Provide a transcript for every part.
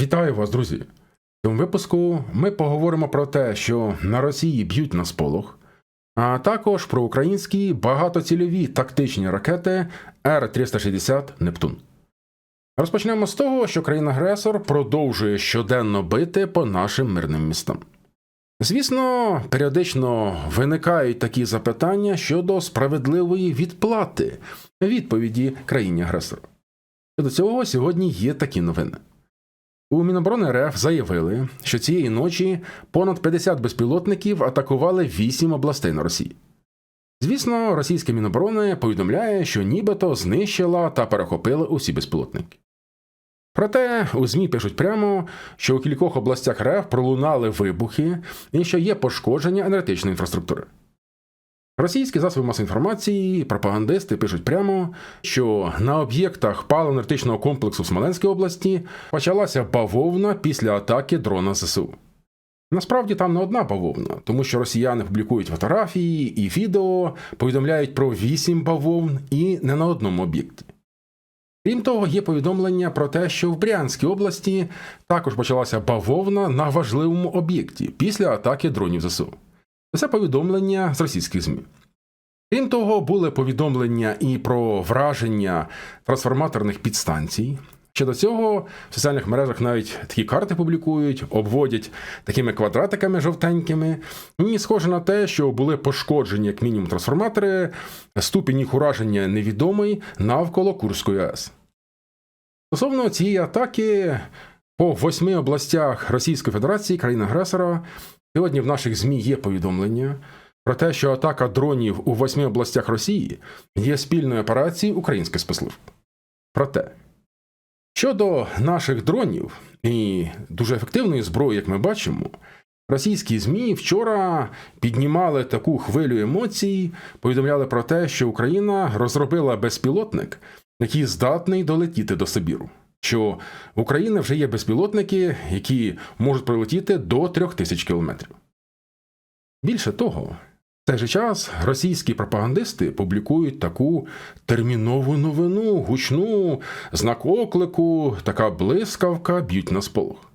Вітаю вас, друзі! В цьому випуску ми поговоримо про те, що на Росії б'ють на сполох, а також про українські багатоцільові тактичні ракети Р-360 Нептун. Розпочнемо з того, що країна-агресор продовжує щоденно бити по нашим мирним містам. Звісно, періодично виникають такі запитання щодо справедливої відплати відповіді країні-агресору. Щодо цього сьогодні є такі новини. У Міноборони РФ заявили, що цієї ночі понад 50 безпілотників атакували 8 областей на Росії. Звісно, російське Міноборони повідомляє, що нібито знищила та перехопила усі безпілотники. Проте у ЗМІ пишуть прямо, що у кількох областях РФ пролунали вибухи і що є пошкодження енергетичної інфраструктури. Російські засоби масової інформації, пропагандисти пишуть прямо, що на об'єктах паливно-енергетичного комплексу в Смоленській області почалася бавовна після атаки дрона ЗСУ. Насправді там не одна бавовна, тому що росіяни публікують фотографії і відео, повідомляють про вісім бавовн і не на одному об'єкті. Крім того, є повідомлення про те, що в Брянській області також почалася бавовна на важливому об'єкті після атаки дронів ЗСУ. Це повідомлення з російських ЗМІ. Крім того, були повідомлення і про враження трансформаторних підстанцій. Щодо цього, в соціальних мережах навіть такі карти публікують, обводять такими квадратиками жовтенькими. І схоже на те, що були пошкоджені, як мінімум, трансформатори, ступінь їх ураження невідомий навколо Курської АЕС. Стосовно цієї атаки по восьми областях Російської Федерації, країни-агресора, Сьогодні в наших ЗМІ є повідомлення про те, що атака дронів у восьми областях Росії є спільною операцією українських спецслужб. Проте, щодо наших дронів і дуже ефективної зброї, як ми бачимо, російські ЗМІ вчора піднімали таку хвилю емоцій, повідомляли про те, що Україна розробила безпілотник, який здатний долетіти до Сибіру що в Україні вже є безпілотники, які можуть прилетіти до трьох тисяч кілометрів. Більше того, в той же час російські пропагандисти публікують таку термінову новину, гучну, знак оклику, така блискавка б'ють на сполох.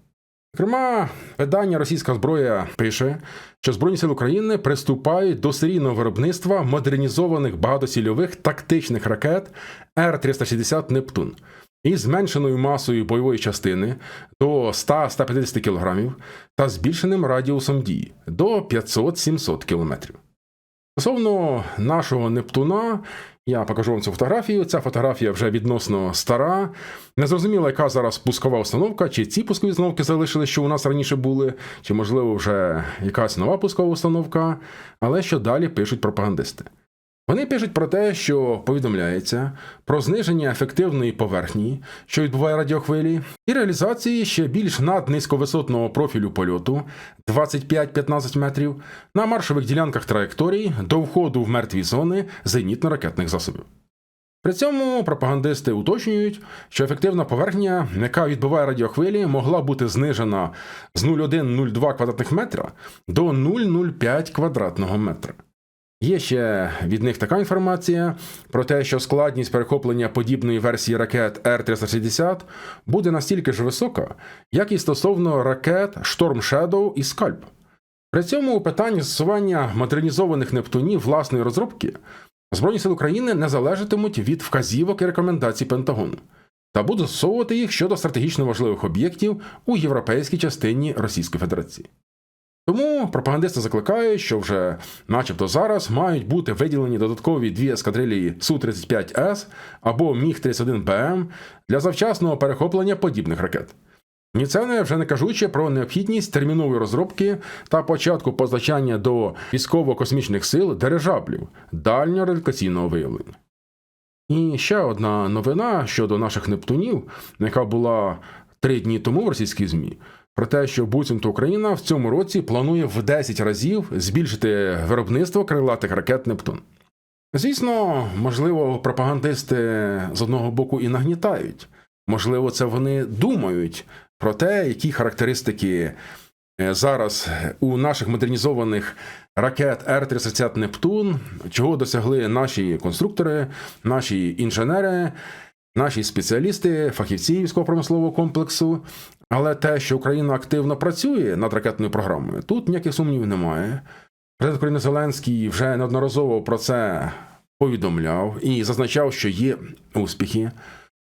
Зокрема, видання Російська зброя пише, що Збройні сили України приступають до серійного виробництва модернізованих багатосільових тактичних ракет Р-360 Нептун із зменшеною масою бойової частини до 100-150 кг та збільшеним радіусом дії до 500-700 км. Стосовно нашого Нептуна, я покажу вам цю фотографію. Ця фотографія вже відносно стара. Незрозуміло, яка зараз пускова установка, чи ці пускові установки залишили, що у нас раніше були, чи, можливо, вже якась нова пускова установка, але що далі пишуть пропагандисти. Вони пишуть про те, що повідомляється про зниження ефективної поверхні, що відбуває радіохвилі, і реалізації ще більш наднизьковисотного профілю польоту 25-15 метрів на маршових ділянках траєкторій до входу в мертві зони зенітно-ракетних засобів. При цьому пропагандисти уточнюють, що ефективна поверхня, яка відбуває радіохвилі, могла бути знижена з 0,1-0,2 квадратних метра до 0,05 квадратного метра. Є ще від них така інформація про те, що складність перехоплення подібної версії ракет Р-360 буде настільки ж висока, як і стосовно ракет Storm Shadow і Скальп. При цьому у питанні застосування модернізованих Нептунів власної розробки Збройні сили України не залежатимуть від вказівок і рекомендацій Пентагону та будуть застосовувати їх щодо стратегічно важливих об'єктів у європейській частині Російської Федерації. Тому пропагандисти закликають, що вже, начебто, зараз мають бути виділені додаткові дві ескадрилії Су-35С або Міг-31БМ для завчасного перехоплення подібних ракет. Ні це не вже не кажучи про необхідність термінової розробки та початку постачання до військово-космічних сил дирижаблів дальнього радикаційного виявлення. І ще одна новина щодо наших Нептунів, яка була три дні тому в російській ЗМІ про те, що буцімто Україна в цьому році планує в 10 разів збільшити виробництво крилатих ракет Нептун. Звісно, можливо, пропагандисти з одного боку і нагнітають, можливо, це вони думають про те, які характеристики е, зараз у наших модернізованих ракет Р-30 Нептун, чого досягли наші конструктори, наші інженери. Наші спеціалісти, фахівці військово-промислового комплексу. Але те, що Україна активно працює над ракетною програмою, тут ніяких сумнівів немає. Президент України Зеленський вже неодноразово про це повідомляв і зазначав, що є успіхи.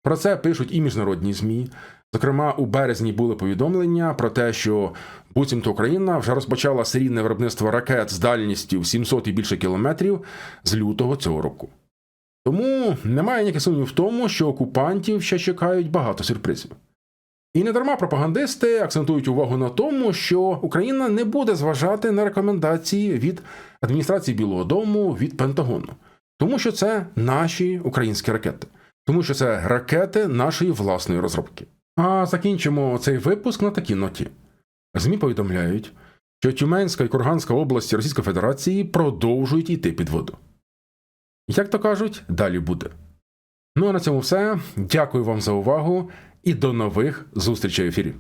Про це пишуть і міжнародні ЗМІ. Зокрема, у березні були повідомлення про те, що буцімто Україна вже розпочала серійне виробництво ракет з дальністю в 700 і більше кілометрів з лютого цього року. Тому немає ніяких сумнів в тому, що окупантів ще чекають багато сюрпризів. І не дарма пропагандисти акцентують увагу на тому, що Україна не буде зважати на рекомендації від адміністрації Білого Дому від Пентагону, тому що це наші українські ракети, тому що це ракети нашої власної розробки. А закінчимо цей випуск на такій ноті. ЗМІ повідомляють, що Тюменська і Курганська області Російської Федерації продовжують йти під воду. Як то кажуть, далі буде. Ну а на цьому все. Дякую вам за увагу і до нових зустрічей в ефірі.